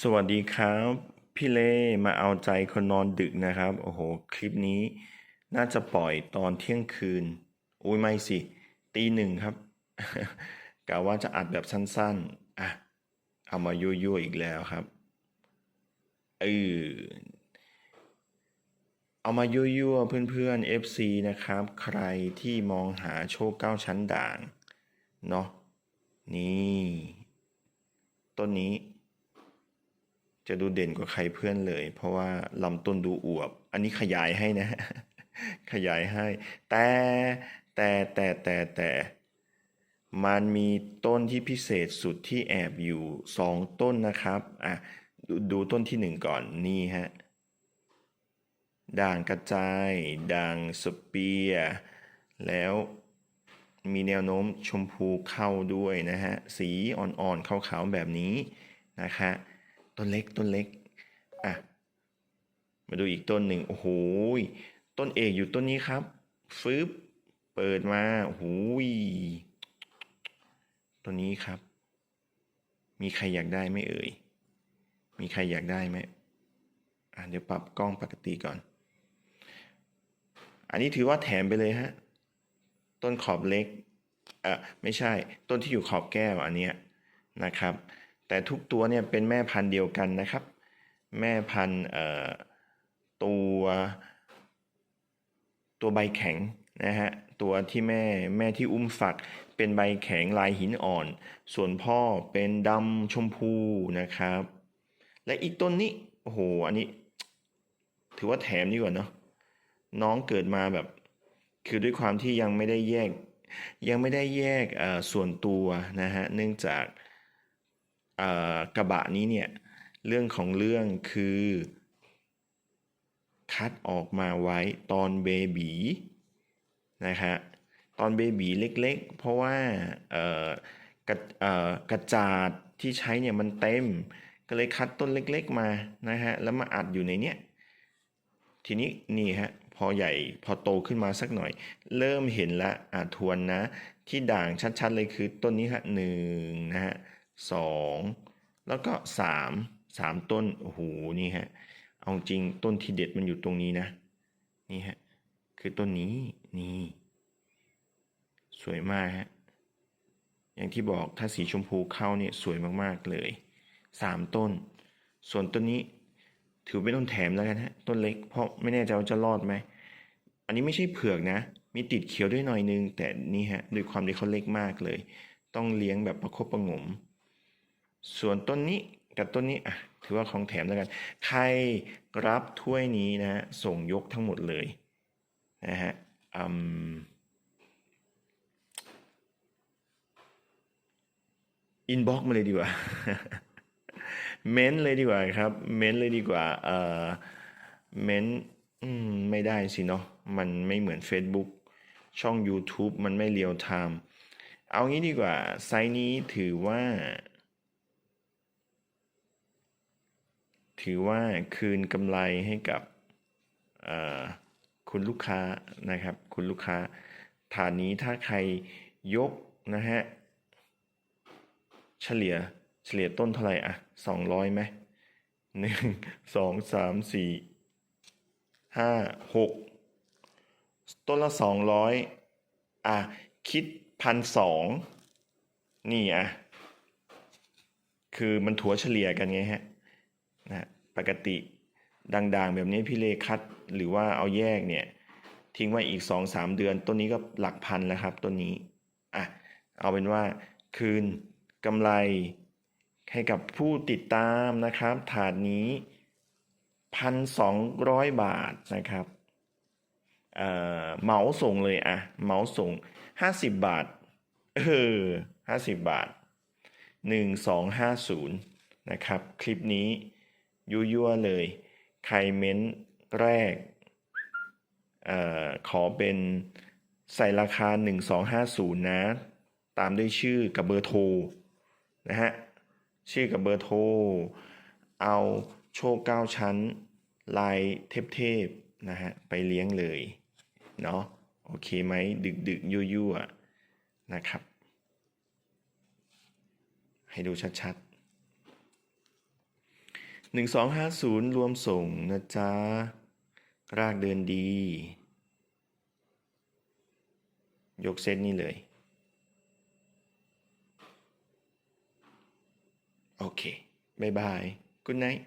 สวัสดีครับ พี่เล่มาเอาใจคนนอนดึกนะครับ โอ้โห คลิปนี้ น่าจะปล่อยตอนเที่ยงคืน อุ้ยไม่สิ ตีหนึ่งครับกะว่าจะอัดแบบสั้นๆ อะ เอามายั่วๆอีกแล้วครับเออเอามายั่วๆเพื่อนๆ FC นะครับ ใครที่มองหาโชคเก้าชั้นด่าง เนาะนี่ ต้นนี้ จะดูเด่นกว่าใครเพื่อนเลย เพราะว่าลำต้นดูอวบ อันนี้ขยายให้นะ ขยายให้ แต่แต่แต่แต่แต่มันมีต้นที่พิเศษสุดที่แอบอยู่สองต้นนะครับอะดูดูต้นที่หนึ่งก่อนนี่ฮะด่างกระจาย ด่างสเปียร์แล้วมีแนวโน้มชมพูเข้าด้วยนะฮะ สีอ่อนๆขาวๆแบบนี้นะคะ ต้นเล็กต้นเล็กอะมาดูอีกต้นหนึ่งโอ้โหต้นเอกอยู่ต้นนี้ครับฟึบเปิดมาโอ้โหยต้นนี้ครับ มีใครอยากได้ไหมเอ่ย มีใครอยากได้ไหมอะเดี๋ยวปรับกล้องปกติก่อน อันนี้ถือว่าแถมไปเลยฮะ ต้นขอบเล็ก เอ่อไม่ใช่ ต้นที่อยู่ขอบแก้วอันเนี้ยนะครับ แต่ทุกตัวเนี่ยเป็นแม่พันธุ์เดียวกันนะครับ แม่พันธุ์ตัวตัวใบแข็งนะฮะตัวที่แม่แม่ที่อุ้มฝัก เป็นใบแข็งลายหินอ่อน ส่วนพ่อเป็นดำชมพูนะครับ และอีกต้นนี้โอ้โหอันนี้ ถือว่าแถมดีกว่าเนาะน้องเกิดมาแบบ คือด้วยความที่ยังไม่ได้แยก ยังไม่ได้แยกส่วนตัวนะฮะเนื่องจาก กระบะนี้เนี่ยเรื่องของเรื่องคือ คัดออกมาไว้ตอนเบบีนะฮะตอนเบบีเล็กๆ เพราะว่ากระกระจาดที่ใช้เนี่ยมันเต็ม ก็เลยคัดต้นเล็กๆมานะฮะแล้วมาอัดอยู่ในเนี้ยทีนี้นี่ฮะพอใหญ่พอโตขึ้นมาสักหน่อย เริ่มเห็นละอ่าทวนนะ ที่ด่างชัดๆเลยคือต้นนี้ฮะหนึ่งนะฮะ สองแล้วก็สามสามต้น โอ้โห นี่ฮะ เอาจริงต้นที่เด็ดมันอยู่ตรงนี้นะ นี่ฮะ คือต้นนี้ นี่ สวยมากฮะ อย่างที่บอกถ้าสีชมพูเข้าเนี่ยสวยมากๆเลยสามต้น ส่วนต้นนี้ถือเป็นต้นแถมแล้วกันฮะ ต้นเล็ก เพราะไม่แน่ใจว่าจะรอดไหม อันนี้ไม่ใช่เผือกนะ มีติดเขียวด้วยหน่อยนึง แต่นี่ฮะ ด้วยความที่เขาเล็กมากเลย ต้องเลี้ยงแบบประคบประงม ส่วนต้นนี้กับต้นนี้อะถือว่าของแถมแล้วกัน ใครรับถ้วยนี้นะฮะส่งยกทั้งหมดเลยนะฮะอืมอินบ็อกมาเลยดีกว่า เม้นเลยดีกว่าครับ เม้นเลยดีกว่าเอ่อเม้นมไม่ได้สิเนาะมันไม่เหมือน Facebook ช่อง YouTube มันไม่เรียลไทม์เอางี้ดีกว่า ไซส์นี้ถือว่า ถือว่าคืนกำไรให้กับคุณลูกค้านะครับ คุณลูกค้าฐานนี้ถ้าใครยกนะฮะเฉลี่ยเฉลี่ยต้นเท่าไหร่อะสองร้อยไหมหนึ่งสองสามสี่ห้าหกต้นละสองร้อยอะ คิดพันสองนี่อะ คือมันถัวเฉลี่ยกันไงฮะ นะปกติด่างๆ แบบนี้พี่เลคัดหรือว่าเอาแยกเนี่ยทิ้งไว้อีก 2-3 เดือน ต้นนี้ก็หลักพันแล้วครับต้นนี้อะเอาเป็นว่าคืนกำไรให้กับผู้ติดตามนะครับถาดนี้ 1,200 บาทนะครับเอ่อเหมาส่งเลยอะเหมาส่ง 50 บาทเออ50 บาท 1250 นะครับ คลิปนี้ ยั่วเลย ใครเม้นแรกเอ่อขอเป็นใส่ราคา 1250 นะ ตามด้วยชื่อกับเบอร์โทรนะฮะ ชื่อกับเบอร์โทร เอาโชคเก้าชั้น ลายเทพๆนะฮะ ไปเลี้ยงเลย เนาะโอเคไหม ดึกๆ ยั่วๆ นะครับ ให้ดูชัดๆ หนึ่งสองห้าศูนย์รวมส่งนะจ๊ะ รากเดินดี ยกเซตนี้เลย โอเค บ๊ายบาย good night